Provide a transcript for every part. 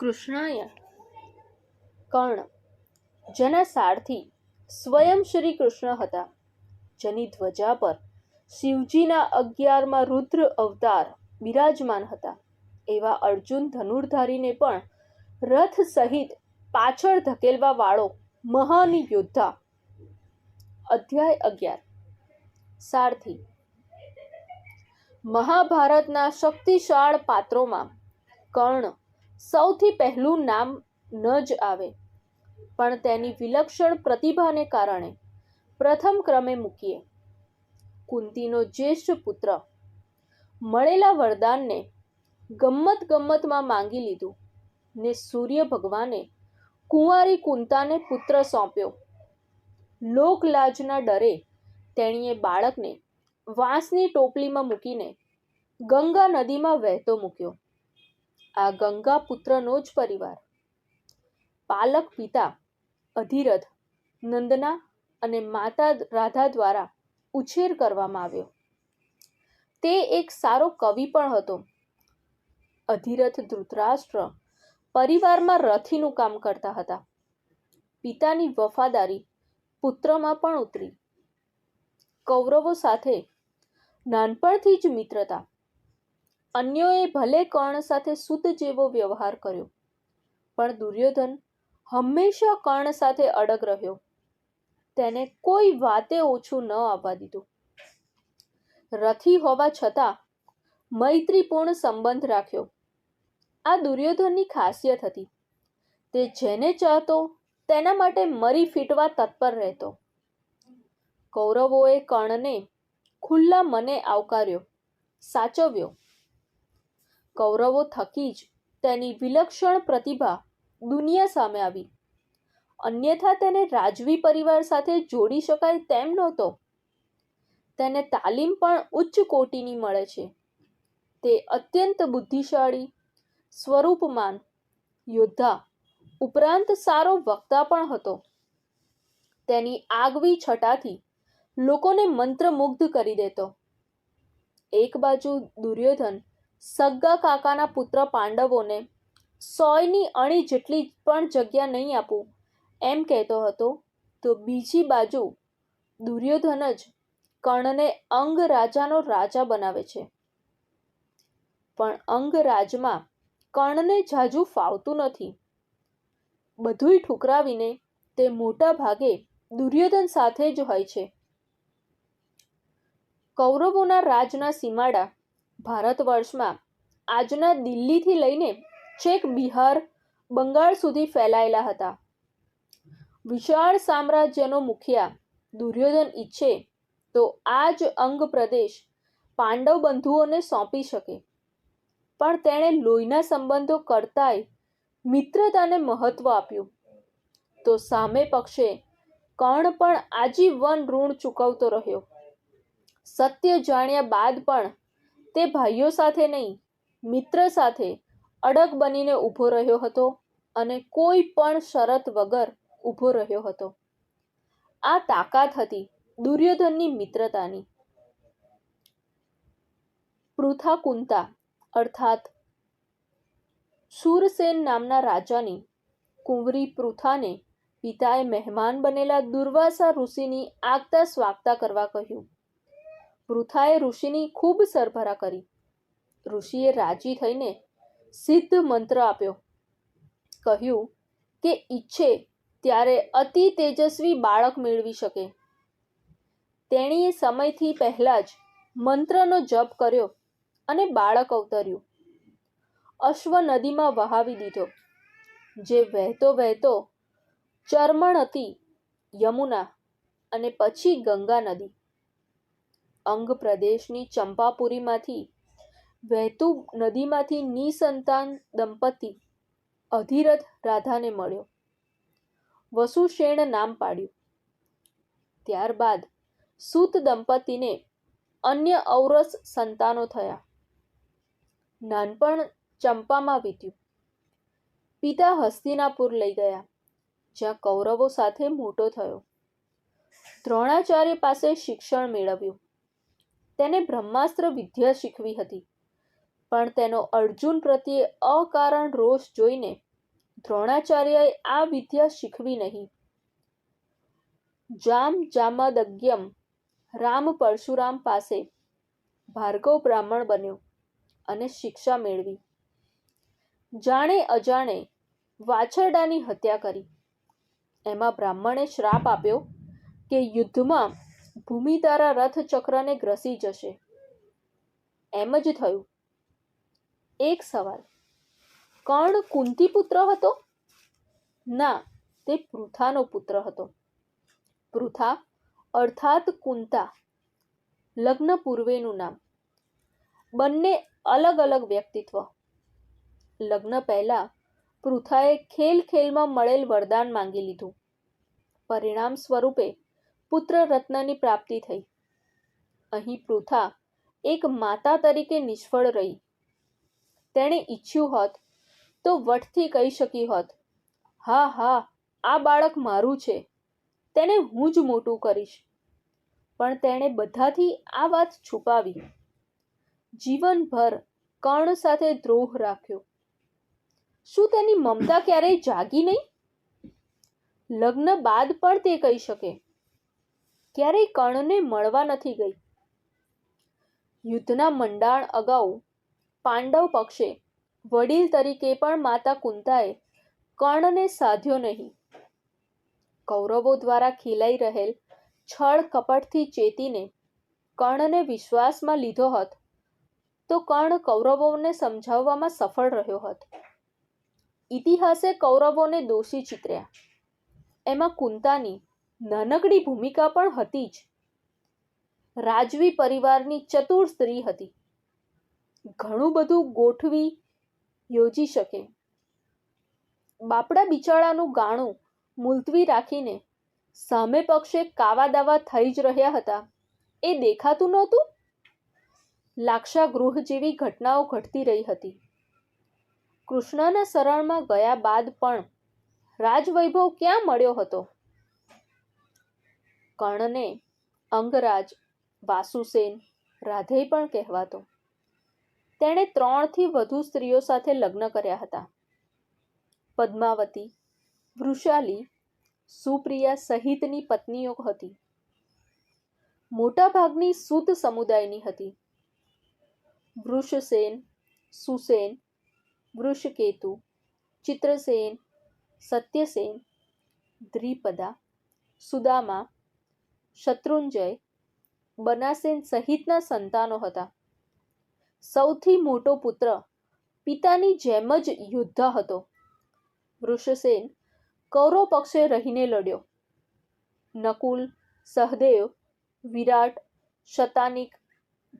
કૃષ્ણાય કર્ણ, જેના સારથી સ્વયં શ્રી કૃષ્ણ હતા. જેની ધ્વજા પર શિવજીના અગિયારમાં રુદ્ર અવતાર બિરાજમાન હતા. એવા અર્જુન ધનુર્ધારીને પણ રથ સહિત પાછળ ધકેલવા વાળો મહાન યોદ્ધા. અધ્યાય અગિયાર. સારથી. મહાભારતના શક્તિશાળ પાત્રોમાં કર્ણ સૌથી પહેલું નામ ન જ આવે, પણ તેની વિલક્ષણ પ્રતિભાને કારણે પ્રથમ ક્રમે મૂકીએ. કુંતીનો જ્યેષ્ઠ પુત્ર મળેલા વરદાનને ગમ્મત ગમ્મતમાં માંગી લીધું ને સૂર્ય ભગવાને કુંવારી કુંતાને પુત્ર સોંપ્યો. લોકલાજના ડરે તેણીએ બાળકને વાંસની ટોપલીમાં મૂકીને ગંગા નદીમાં વહેતો મૂક્યો. આ ગંગા પુત્રનો જ પરિવાર. પાલક પિતા અધિરથ નંદના અને માતા રાધા દ્વારા ઉછેર કરવામાં આવ્યો. તે એક સારો કવિ પણ હતો. અધિરથ ધૃતરાષ્ટ્ર પરિવારમાં રથીનું કામ કરતા હતા. પિતાની વફાદારી પુત્રમાં પણ ઉતરી. કૌરવો સાથે નાનપણથી જ મિત્રતા અન્યોએ ભલે કર્ણ સાથે સુદ જેવો વ્યવહાર કર્યો, પણ દુર્યોધન હંમેશા કર્ણ સાથે અડગ રહ્યો. તેને કોઈ વાતે ઓછું ન આવવા દીધું. રથી હોવા છતાં મૈત્રીપૂર્ણ સંબંધ રાખ્યો. આ દુર્યોધનની ખાસિયત હતી. તે જેને ચાહતો તેના માટે મરી ફીટવા તત્પર રહેતો. કૌરવોએ કર્ણને ખુલ્લા મને આવકાર્યો, સાચવ્યો. કૌરવો થકી જ તેની વિલક્ષણ પ્રતિભા દુનિયા સામે આવી. અન્યથા તેને રાજવી પરિવાર સાથે જોડી શકાય તેમ નહોતો. તેને તાલીમ પણ ઉચ્ચ કોટીની મળે છે. તે અત્યંત બુદ્ધિશાળી, સ્વરૂપમાન, યોદ્ધા ઉપરાંત સારો વક્તા પણ હતો. તેની આગવી છટાથી લોકોને મંત્રમુગ્ધ કરી દેતો. એક બાજુ દુર્યોધન સગ્ગા કાકાના પુત્ર પાંડવોને સોયની અણી જેટલી પણ જગ્યા નહીં આપું, એમ કહેતો હતો, તો બીજી બાજુ દુર્યોધન જ કર્ણને અંગ રાજાનો રાજા બનાવે છે. પણ અંગ રાજમાં કર્ણને જાજુ ફાવતું નથી. બધુંય ઠુકરાવીને તે મોટા ભાગે દુર્યોધન સાથે જ હોય છે. કૌરવોના રાજના સીમાડા ભારત વર્ષમાં આજના દિલ્હીથી લઈને છેક બિહાર, બંગાળ સુધી ફેલાયેલા હતા. વિશાળ સામ્રાજ્યનો મુખિયા દુર્યોધન ઈચ્છે તો આ જ અંગ પ્રદેશ પાંડવ બંધુઓને સોંપી શકે. પણ તેણે લોહીના સંબંધો કરતાંય મિત્રતાને મહત્વ આપ્યું. તો સામે પક્ષે કર્ણ પણ આજીવન ઋણ ચૂકવતો રહ્યો. સત્ય જાણ્યા બાદ પણ તે ભાઈઓ સાથે નહીં, મિત્ર સાથે અડગ બનીને ઊભો રહ્યો હતો અને કોઈ પણ શરત વગર ઊભો રહ્યો હતો. આ તાકાત હતી દુર્યોધનની મિત્રતાની. પૃથા કુંતા અર્થાત શૂરસેન નામના રાજાની કુંવરી પૃથાને પિતાએ મહેમાન બનેલા દુર્વાસા ઋષિની આગતા સ્વાગતા કરવા કહ્યું. પૃથાએ ઋષિની ખૂબ સરભરા કરી. ઋષિએ રાજી થઈને સિદ્ધ મંત્ર આપ્યો. કહ્યું કે ઈચ્છે ત્યારે અતિ તેજસ્વી બાળક મેળવી શકે. તેણીએ સમયથી પહેલા જ મંત્રનો જપ કર્યો અને બાળક અવતર્યું. અશ્વ નદીમાં વહાવી દીધો, જે વહેતો વહેતો ચર્મણતી યમુના અને પછી ગંગા નદી અંગ પ્રદેશની ચંપાપુરીમાંથી વહેતુ નદીમાંથી નિસંતાન દંપતી અધિરથ રાધાને મળ્યો. વસુષેણ નામ પાડ્યું. ત્યારબાદ સૂત દંપતીને અન્ય ઔરસ સંતાનો થયા. નાનપણ ચંપામાં વીત્યું. પિતા હસ્તિનાપુર લઈ ગયા, જ્યાં કૌરવો સાથે મોટો થયો. દ્રોણાચાર્ય પાસે શિક્ષણ મેળવ્યું. તેને બ્રહ્માસ્ત્ર વિદ્યા શીખવી હતી. પણ તેનો અર્જુન પ્રત્યે અકારણ રોષ જોઈને દ્રોણાચાર્યએ આ વિદ્યા શીખવી નહીં. જામ જામદજ્ઞમ રામ પરશુરામ પાસે ભાર્ગવ બ્રાહ્મણ બન્યો અને શિક્ષા મેળવી. જાણે અજાણે વાછરડાની હત્યા કરી. એમાં બ્રાહ્મણે શ્રાપ આપ્યો કે યુદ્ધમાં ભૂમિ તારા રથ ચક્રને ગ્રસી જશે. એમ જ થયું. એક સવાલ. કર્ણ કુંતી પુત્ર હતો? ના, તે પૃથાનો પુત્ર હતો. પૃથા અર્થાત કુંતા. લગ્ન પૂર્વેનું નામ. બંને અલગ અલગ વ્યક્તિત્વ. લગ્ન પહેલા પૃથાએ ખેલ ખેલમાં મળેલ વરદાન માંગી લીધું. પરિણામ સ્વરૂપે પુત્ર રત્નની પ્રાપ્તિ થઈ. અહીં પૃથા એક માતા તરીકે નિષ્ફળ રહી. તેણે ઈચ્છ્યું હોત તો વટથી કહી શકી હોત, હા હા, આ બાળક મારું છે, તેને હું જ મોટું કરીશ. પણ તેણે બધાથી આ વાત છુપાવી. જીવનભર કર્ણ સાથે દ્રોહ રાખ્યો. શું તેની મમતા ક્યારેય જાગી નહીં? લગ્ન બાદ પણ તે કહી શકે. ક્યારેય કર્ણને મળવા નથી ગઈ. યુદ્ધના મંડાણ અગાઉ પાંડવ પક્ષે વડીલ તરીકે પણ માતા કુંતાએ કર્ણને સાધ્યો નહીં. કૌરવો દ્વારા ખીલાઈ રહેલ છળ કપટથી ચેતીને કર્ણને વિશ્વાસમાં લીધો હોત, તો કર્ણ કૌરવોને સમજાવવામાં સફળ રહ્યો હોત. ઇતિહાસે કૌરવોને દોષી ચિતર્યા. એમાં કુંતાની નાનકડી ભૂમિકા પણ હતી જ. રાજવી પરિવારની ચતુર સ્ત્રી હતી. ઘણું બધું ગોઠવી યોજી શકે. બાપડા બિચારાનું ગાણું મુલતવી રાખીને સામે પક્ષે કાવા દાવા થઈ જ રહ્યા હતા. એ દેખાતું નહોતું? લાક્ષા ગૃહ જેવી ઘટનાઓ ઘટતી રહી હતી. કૃષ્ણના શરણમાં ગયા બાદ પણ રાજવૈભવ ક્યાં મળ્યો હતો? કર્ણને અંગરાજ, વાસુસેન, રાધેય પણ કહેવાતો. તેણે ત્રણથી વધુ સ્ત્રીઓ સાથે લગ્ન કર્યા હતા. પદ્માવતી, વૃષાલી, સુપ્રિયા સહિતની પત્નીઓ હતી. મોટાભાગની સૂત સમુદાયની હતી. વૃષસેન, સુસેન, વૃષકેતુ, ચિત્રસેન, સત્યસેન, દ્રિપદા, સુદામા શત્રુંજય બનાસેન સહિતના સંતાનો હતા. સૌથી મોટો પુત્ર પિતાની જેમ જ યોદ્ધા હતો. વૃષસેન કૌરવ પક્ષે રહીને લડ્યો. નકુલ, સહદેવ, વિરાટ, શતાનિક,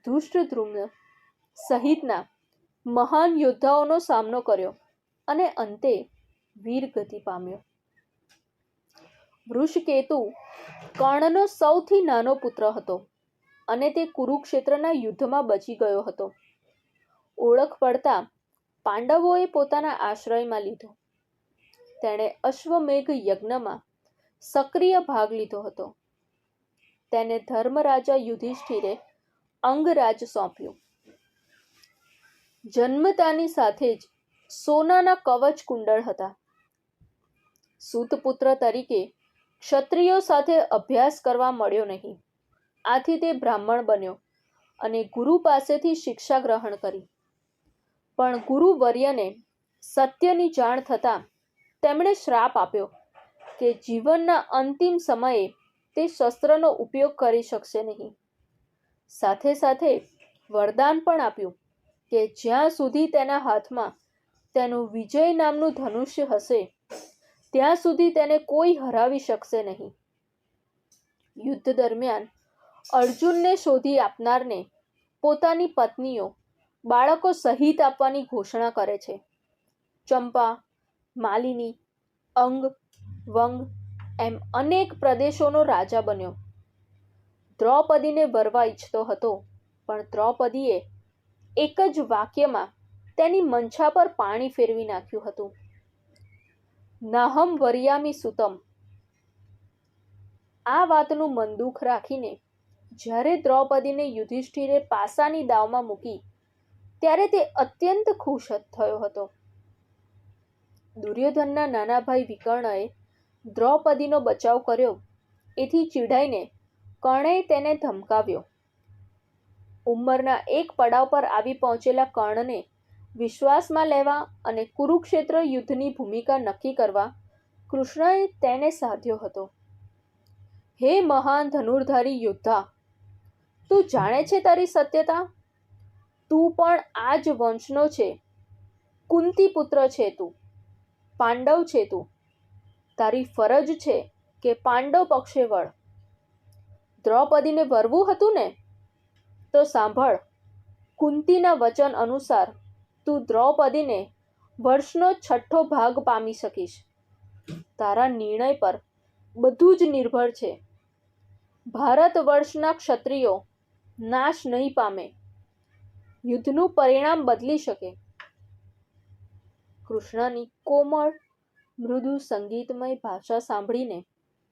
ધૃષ્ટદ્રુમ્ન સહિતના મહાન યોદ્ધાઓનો સામનો કર્યો અને અંતે વીરગતિ પામ્યો. વૃષકેતુ કર્ણનો સૌથી નાનો પુત્ર હતો અને તે કુરુક્ષેત્રના યુદ્ધમાં બચી ગયો હતો. ઓળખ પડતા પાંડવોએ પોતાના આશ્રયમાં લીધો. તેણે અશ્વમેઘ યજ્ઞમાં સક્રિય ભાગ લીધો હતો. તેને ધર્મરાજા યુધિષ્ઠિરે અંગરાજ સોંપ્યું. જન્મતાની સાથે જ સોનાના કવચ કુંડળ હતા. સુતપુત્ર તરીકે ક્ષત્રિયો સાથે અભ્યાસ કરવા મળ્યો નહીં. આથી તે બ્રાહ્મણ બન્યો અને ગુરુ પાસેથી શિક્ષા ગ્રહણ કરી. પણ ગુરુ વર્યને સત્યની જાણ થતાં તેમણે શ્રાપ આપ્યો કે જીવનના અંતિમ સમયે તે શસ્ત્રનો ઉપયોગ કરી શકશે નહીં. સાથે સાથે વરદાન પણ આપ્યું કે જ્યાં સુધી તેના હાથમાં તેનું વિજય નામનું ધનુષ્ય હશે ત્યાં સુધી તેને કોઈ હરાવી શકશે નહીં. યુદ્ધ દરમિયાન અર્જુનને શોધી આપનારને પોતાની પત્નીઓ બાળકો સહિત આપવાની ઘોષણા કરે છે. ચંપા, માલિની, અંગ, વંગ એમ અનેક પ્રદેશોનો રાજા બન્યો. દ્રૌપદીને વરવા ઈચ્છતો હતો, પણ દ્રૌપદીએ એક જ વાક્યમાં તેની મંછા પર પાણી ફેરવી નાખ્યું હતું. નાહમ વરિયામી સુતમ. આ વાતનું મન રાખીને જ્યારે દ્રૌપદીને યુધિષ્ઠિરે પાસાની દાવમાં મૂકી, ત્યારે તે અત્યંત ખુશ થયો હતો. દુર્યોધનના નાના ભાઈ વિકર્ણએ દ્રૌપદીનો બચાવ કર્યો, એથી ચીડાઈને કર્ણે તેને ધમકાવ્યો. ઉંમરના એક પડાવ પર આવી પહોંચેલા કર્ણને વિશ્વાસમાં લેવા અને કુરુક્ષેત્ર યુદ્ધની ભૂમિકા નક્કી કરવા કૃષ્ણએ તેને સાધ્યો હતો. હે મહાન ધનુર્ધારી યોદ્ધા, તું જાણે છે તારી સત્યતા? તું પણ આ જ વંશનો છે. કુંતી પુત્ર છે તું. પાંડવ છે તું. તારી ફરજ છે કે પાંડવ પક્ષે વળ. દ્રૌપદીને વરવું હતું ને? તો સાંભળ, કુંતીના વચન અનુસાર તું દ્રૌપદીને વર્ષનો છઠ્ઠો ભાગ પામી શકીશ. તારા નિર્ણય પર બધું જ નિર્ભર છે. ભારત વર્ષના ક્ષત્રિયો નાશ નહીં પામે. યુદ્ધનું પરિણામ બદલી શકે. કૃષ્ણની કોમળ, મૃદુ સંગીતમય ભાષા સાંભળીને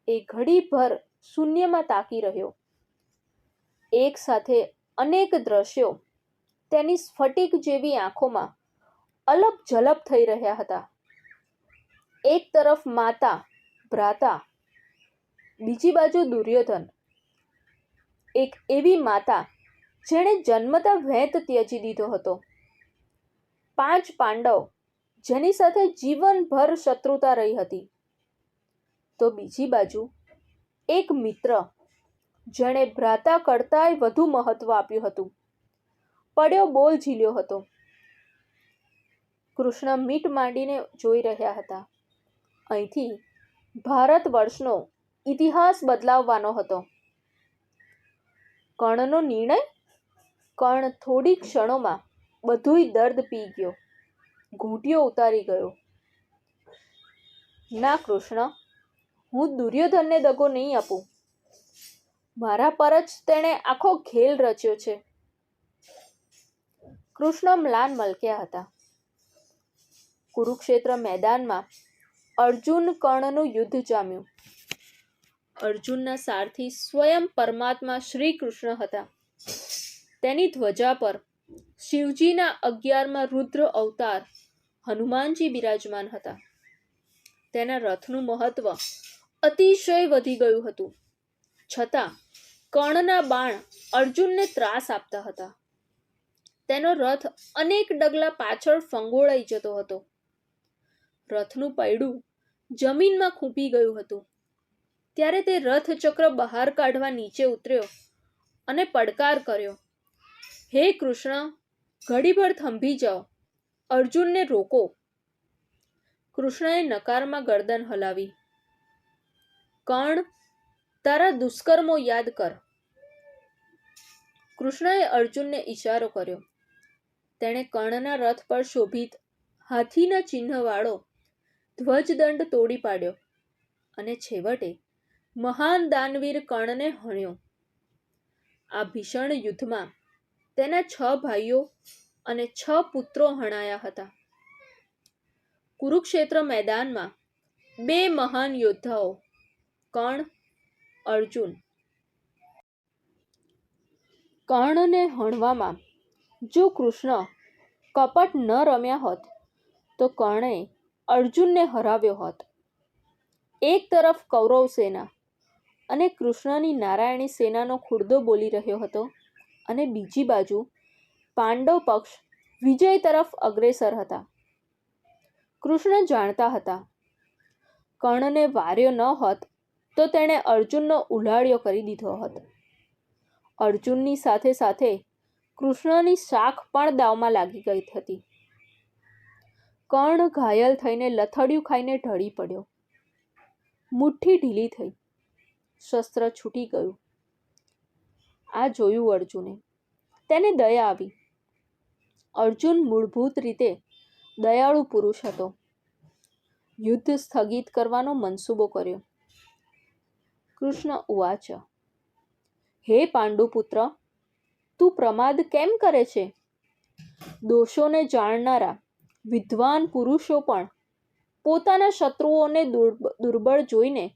એ ઘડીભર શૂન્યમાં તાકી રહ્યો. એક સાથે અનેક દ્રશ્યો તેની સ્ફટિક જેવી આંખોમાં અલપ જલપ થઈ રહ્યા હતા. એક તરફ માતા, ભ્રાતા, બીજી બાજુ દુર્યોધન. એક એવી માતા જેણે જન્મતા વેત ત્યજી દીધો હતો. પાંચ પાંડવ જેની સાથે જીવનભર શત્રુતા રહી હતી. તો બીજી બાજુ એક મિત્ર જેણે ભ્રાતા કરતાંય વધુ મહત્વ આપ્યું હતું. પડ્યો બોલ ઝીલ્યો હતો. કૃષ્ણ મીટ માંડીને જોઈ રહ્યા હતા. અહીંથી ભારત વર્ષનો ઇતિહાસ બદલાવવાનો હતો. કર્ણનો નિર્ણય? કર્ણ થોડી ક્ષણોમાં બધુંય દર્દ પી ગયો. ઘૂંટીઓ ઉતારી ગયો. ના કૃષ્ણ, હું દુર્યોધનને દગો નહીં આપું. મારા પર જ તેણે આખો ખેલ રચ્યો છે. કૃષ્ણ મ્લાન મલક્યા હતા. કુરુક્ષેત્ર મેદાનમાં અર્જુન કર્ણનું યુદ્ધ જામ્યું. અર્જુનના સારથી સ્વયં પરમાત્મા શ્રી કૃષ્ણ હતા. તેની ધ્વજા પર શિવજીના અગિયારમાં રુદ્ર અવતાર હનુમાનજી બિરાજમાન હતા. તેના રથનું મહત્વ અતિશય વધી ગયું હતું. છતાં કર્ણના બાણ અર્જુનને ત્રાસ આપતા હતા. તેનો રથ અનેક ડગલા પાછળ ફંગોળાઈ જતો હતો. રથનું પૈડું જમીનમાં ખૂંપી ગયું હતું. ત્યારે તે રથ ચક્ર બહાર કાઢવા નીચે ઉતર્યો અને પડકાર કર્યો. હે કૃષ્ણ, ઘડીભર થંભી જાઓ. અર્જુનને રોકો. કૃષ્ણએ નકારમાં ગરદન હલાવી. કર્ણ તારા દુષ્કર્મો યાદ કર. કૃષ્ણએ અર્જુનને ઈશારો કર્યો. તેણે કર્ણના રથ પર શોભિત હાથીના ચિહ્નવાળો ધ્વજદંડ તોડી પાડ્યો અને છેવટે મહાન દાનવીર કર્ણને હણ્યો. આ ભીષણ યુદ્ધમાં તેના છ ભાઈઓ અને છ પુત્રો હણાયા હતા. કુરુક્ષેત્ર મેદાનમાં બે મહાન યોદ્ધાઓ, કર્ણ, અર્જુન. કર્ણને હણવામાં જો કૃષ્ણ કપટ ન રમ્યા હોત, તો કર્ણે અર્જુનને હરાવ્યો હોત. એક તરફ કૌરવ સેના અને કૃષ્ણની નારાયણી સેનાનો ખુરદો બોલી રહ્યો હતો અને બીજી બાજુ પાંડવ પક્ષ વિજય તરફ અગ્રેસર હતા. કૃષ્ણ જાણતા હતા, કર્ણને વાર્યો ન હોત તો તેણે અર્જુનનો ઉલાળ્યો કરી દીધો હોત. અર્જુનની સાથે સાથે કૃષ્ણની શાખ પણ દાવમાં લાગી ગઈ હતી. કર્ણ ઘાયલ થઈને લથડિયું ખાઈને ઢળી પડ્યો. મુઠ્ઠી ઢીલી થઈ. શસ્ત્ર છૂટી ગયું. આ જોયું અર્જુને. તેને દયા આવી. અર્જુન મૂળભૂત રીતે દયાળુ પુરુષ હતો. યુદ્ધ સ્થગિત કરવાનો મનસૂબો કર્યો. કૃષ્ણ ઉવાચ. હે પાંડુપુત્ર તું પ્રમાદ કેમ કરે છે? દોષોને જાણનારા, વિદ્વાન પુરુષો પણ પોતાના શત્રુઓને દુર્બળ જોઈને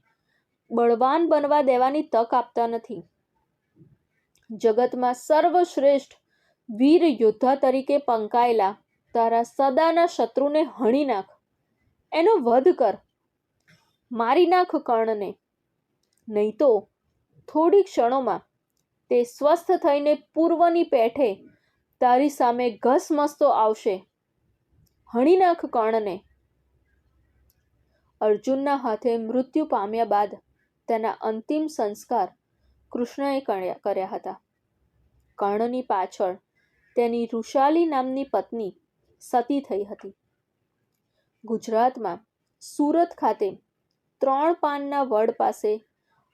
બળવાન બનવા દેવાની તક આપતા નથી. જગતમાં સર્વશ્રેષ્ઠ વીર યોદ્ધા તરીકે પંકાયેલા તારા સદાના શત્રુને હણી નાખ. એનો વધ કર. મારી નાખ કર્ણને. નહીં તો થોડી ક્ષણોમાં તે સ્વસ્થ થઈને પૂર્વની પેઠે તારી સામે ઘસમસતો આવશે. હણી નાખ કર્ણને. અર્જુનના હાથે મૃત્યુ પામ્યા બાદ તેના અંતિમ સંસ્કાર કૃષ્ણએ કર્યા હતા. કર્ણની પાછળ તેની ઋષાલી નામની પત્ની સતી થઈ હતી. ગુજરાતમાં સુરત ખાતે ત્રણ પાનના વડ પાસે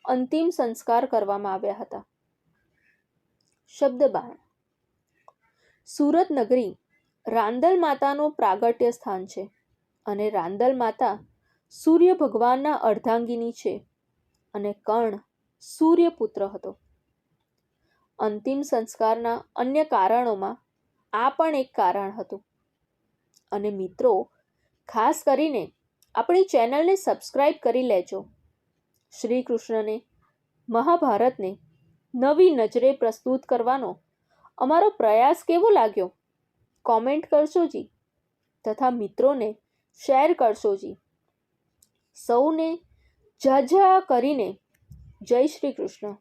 અંતિમ સંસ્કાર કરવામાં આવ્યા હતા. શબ્દ બાણ સુરત નગરી રાંદલ માતાનું પ્રાગટ્ય સ્થાન છે અને રાંદલ માતા સૂર્ય ભગવાનના અર્ધાંગીની છે અને કર્ણ સૂર્યપુત્ર હતો. અંતિમ સંસ્કારના અન્ય કારણોમાં આ પણ એક કારણ હતું. અને મિત્રો, ખાસ કરીને આપણી ચેનલને સબસ્ક્રાઈબ કરી લેજો. શ્રી કૃષ્ણને, મહાભારતને નવી નજરે પ્રસ્તુત કરવાનો અમારો પ્રયાસ કેવો લાગ્યો? કોમેન્ટ કરશો જી. તથા મિત્રોને શેર કરશો જી. સૌને ઝાઝા કરીને જય શ્રી કૃષ્ણ.